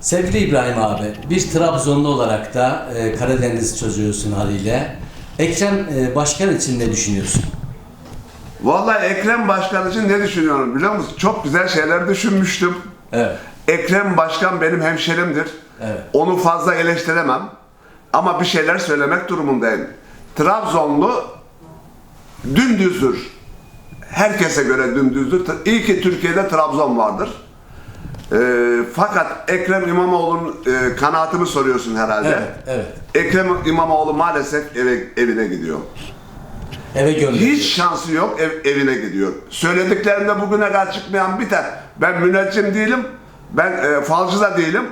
Sevgili İbrahim abi, bir Trabzonlu olarak da e, Karadeniz çocuğusun haliyle. Ekrem e, Başkan için ne düşünüyorsun? Vallahi Ekrem Başkan için ne düşünüyorum biliyor musun? Çok güzel şeyler düşünmüştüm. Evet. Ekrem Başkan benim hemşerimdir. Evet. Onu fazla eleştiremem. Ama bir şeyler söylemek durumundayım. Trabzonlu dümdüzdür. Herkese göre dümdüzdür. İyi ki Türkiye'de Trabzon vardır. Ee, fakat Ekrem İmamoğlu'nun e, kanaatimi soruyorsun herhalde. Evet, evet. Ekrem İmamoğlu maalesef eve, evine gidiyor. Eve gönderiyor. Hiç şansı yok ev, evine gidiyor. Söylediklerimde bugüne kadar çıkmayan biter. Ben müneccim değilim, ben e, falcı da değilim.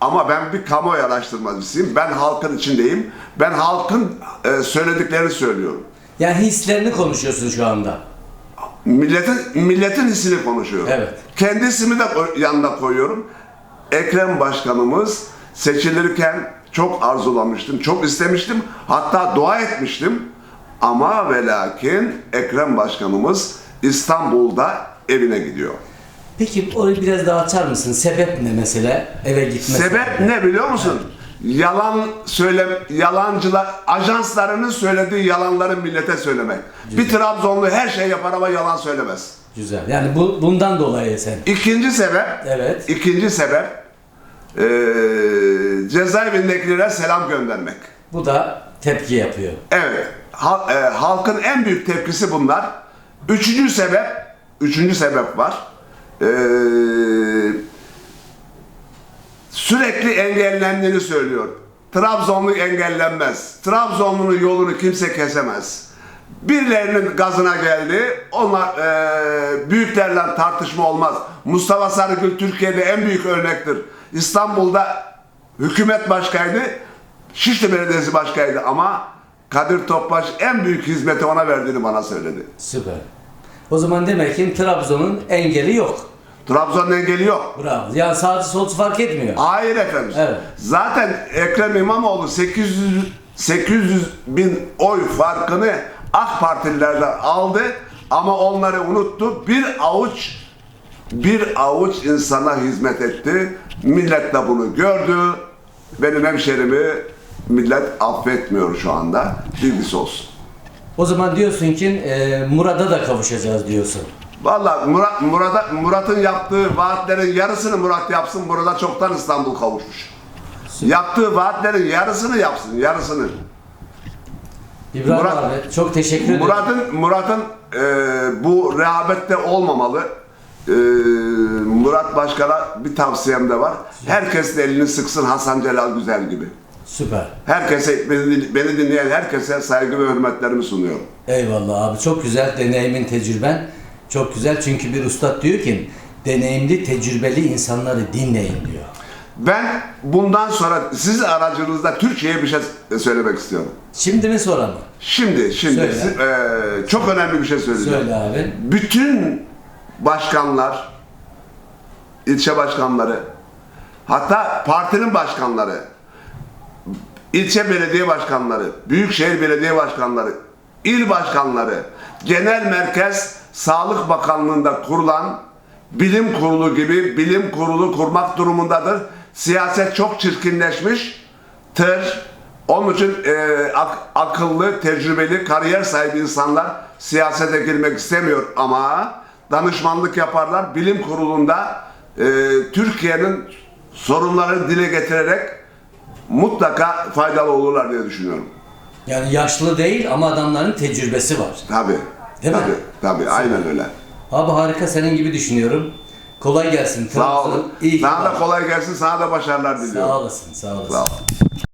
Ama ben bir kamuoyu araştırmacısıyım. Ben halkın içindeyim. Ben halkın e, söylediklerini söylüyorum. Yani hislerini konuşuyorsun şu anda. Milletin milletin hissini konuşuyorum. Evet. Kendi ismi de yanına koyuyorum. Ekrem Başkanımız seçilirken çok arzulamıştım, çok istemiştim. Hatta dua etmiştim. Ama ve lakin Ekrem Başkanımız İstanbul'da evine gidiyor. Peki orayı biraz daha açar mısın? Sebep ne mesela eve gitmesi? Sebep ne biliyor musun? Yalan söyle yalancılar ajanslarının söylediği yalanları millete söylemek. Bir Trabzonlu her şey yapar ama yalan söylemez. Güzel. Yani bu bundan dolayı sen. İkinci sebep Evet. İkinci sebep eee cezaevindekilere selam göndermek. Bu da tepki yapıyor. Evet, hal- eee, halkın en büyük tepkisi bunlar. Üçüncü sebep, üçüncü sebep var. Eee, sürekli engellendiğini söylüyor. Trabzonlu engellenmez. Trabzonlu'nun yolunu kimse kesemez. Birilerinin gazına geldi. Onlar eee büyüklerle tartışma olmaz. Mustafa Sarıgül Türkiye'de en büyük örnektir. İstanbul'da hükümet başkaydı. Şişli Belediyesi başkaydı ama Kadir Topbaş en büyük hizmeti ona verdiğini bana söyledi. Süper. O zaman demek ki Trabzon'un engeli yok. Trabzon'un engeli yok. Bravo. Yani sağcı solcu fark etmiyor. Hayır efendim. Evet. Zaten Ekrem İmamoğlu 800 800 bin oy farkını AK Partililerden aldı ama onları unuttu. Bir avuç bir avuç insana hizmet etti. Millet de bunu gördü. Benim hemşerimi millet affetmiyor şu anda. Bilgisi olsun. O zaman diyorsun ki e, Murat'a da kavuşacağız diyorsun. Vallahi Murat, Murat'a- Murat'ın yaptığı vaatlerin yarısını Murat yapsın. Burada çoktan İstanbul kavuşmuş. Yaptığı vaatlerin yarısını yapsın, yarısını. İbrahim Murat- abi çok teşekkür ederim. Murat'ın Murat'ın e, bu rehabette olmamalı. E, Murat Başkan'a bir tavsiyem de var. Herkes de elini sıksın Hasan Celal Güzel gibi. Süper. Herkese, beni, beni dinleyen herkese saygı ve hürmetlerimi sunuyorum. Eyvallah abi çok güzel deneyimin tecrüben. Çok güzel çünkü bir ustad diyor ki deneyimli tecrübeli insanları dinleyin diyor. Ben bundan sonra siz aracınızda Türkiye'ye bir şey söylemek istiyorum. Şimdi mi sonra mı? Şimdi, şimdi Söyle. si- e, çok önemli bir şey söyleyeceğim. Söyle abi. Bütün başkanlar, ilçe başkanları, hatta partinin başkanları, ilçe belediye başkanları, büyükşehir belediye başkanları, il başkanları, genel merkez Sağlık Bakanlığı'nda kurulan bilim kurulu gibi bilim kurulu kurmak durumundadır. Siyaset çok çirkinleşmiş. Tır. Onun için e, ak- akıllı, tecrübeli, kariyer sahibi insanlar siyasete girmek istemiyor ama danışmanlık yaparlar. Bilim kurulunda e, Türkiye'nin sorunlarını dile getirerek mutlaka faydalı olurlar diye düşünüyorum. Yani yaşlı değil ama adamların tecrübesi var. Tabii. Değil mi? Tabii, aynen öyle. Abi harika senin gibi düşünüyorum. Kolay gelsin. Sağ olun. Trabzon iyi ki Sana da var. kolay gelsin, sana da başarılar diliyorum. Sağ olasın, sağ olasın. Sağ ol.